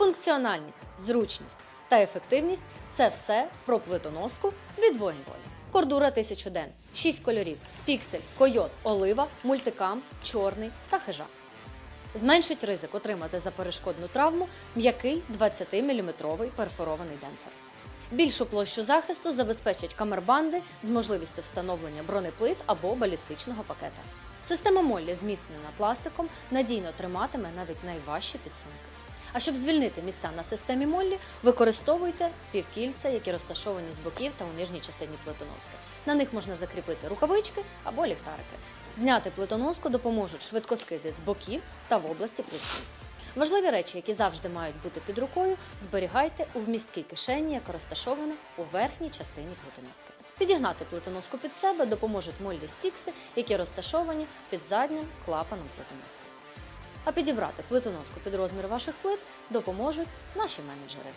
Функціональність, зручність та ефективність це все про плитоноску від воїнволі. Кордура 1000 ден, 6 кольорів, піксель, койот, олива, мультикам, чорний та хижак. Зменшить ризик отримати за перешкодну травму м'який 20-мм перфорований демпфер. Більшу площу захисту забезпечать камербанди з можливістю встановлення бронеплит або балістичного пакета. Система Моллі зміцнена пластиком надійно триматиме навіть найважчі підсумки. А щоб звільнити місця на системі Моллі, використовуйте півкільця, які розташовані з боків та у нижній частині плитоноски. На них можна закріпити рукавички або ліхтарики. Зняти плитоноску допоможуть швидкоскиди з боків та в області плечі. Важливі речі, які завжди мають бути під рукою, зберігайте у вмісткій кишені, яка розташована у верхній частині плитоноски. Підігнати плитоноску під себе допоможуть моллі стікси, які розташовані під заднім клапаном плитоноски. А підібрати плитоноску під розмір ваших плит допоможуть наші менеджери.